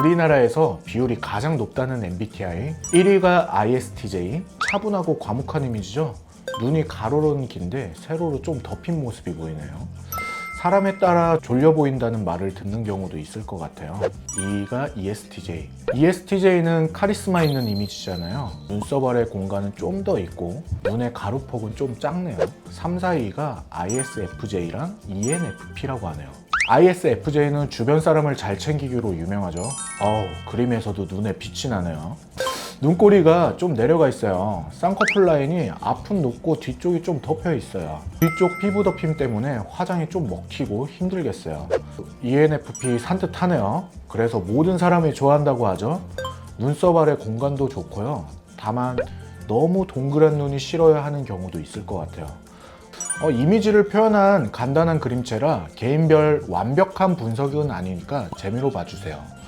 우리나라에서 비율이 가장 높다는 MBTI 1위가 ISTJ 차분하고 과묵한 이미지죠 눈이 가로로는 긴데 세로로 좀 덮인 모습이 보이네요 사람에 따라 졸려 보인다는 말을 듣는 경우도 있을 것 같아요. 2가 ESTJ. ESTJ는 카리스마 있는 이미지잖아요. 눈썹 아래 공간은 좀 더 있고 눈의 가루폭은 좀 작네요. 3, 4위가 ISFJ랑 ENFP라고 하네요. ISFJ는 주변 사람을 잘 챙기기로 유명하죠. 어우, 그림에서도 눈에 빛이 나네요. 눈꼬리가 좀 내려가 있어요. 쌍꺼풀 라인이 앞은 높고 뒤쪽이 좀 덮여 있어요. 뒤쪽 피부 덮임 때문에 화장이 좀 먹히고 힘들겠어요. ENFP 산뜻하네요. 그래서 모든 사람이 좋아한다고 하죠. 눈썹 아래 공간도 좋고요. 다만 너무 동그란 눈이 싫어야 하는 경우도 있을 것 같아요. 어, 이미지를 표현한 간단한 그림체라 개인별 완벽한 분석은 아니니까 재미로 봐주세요.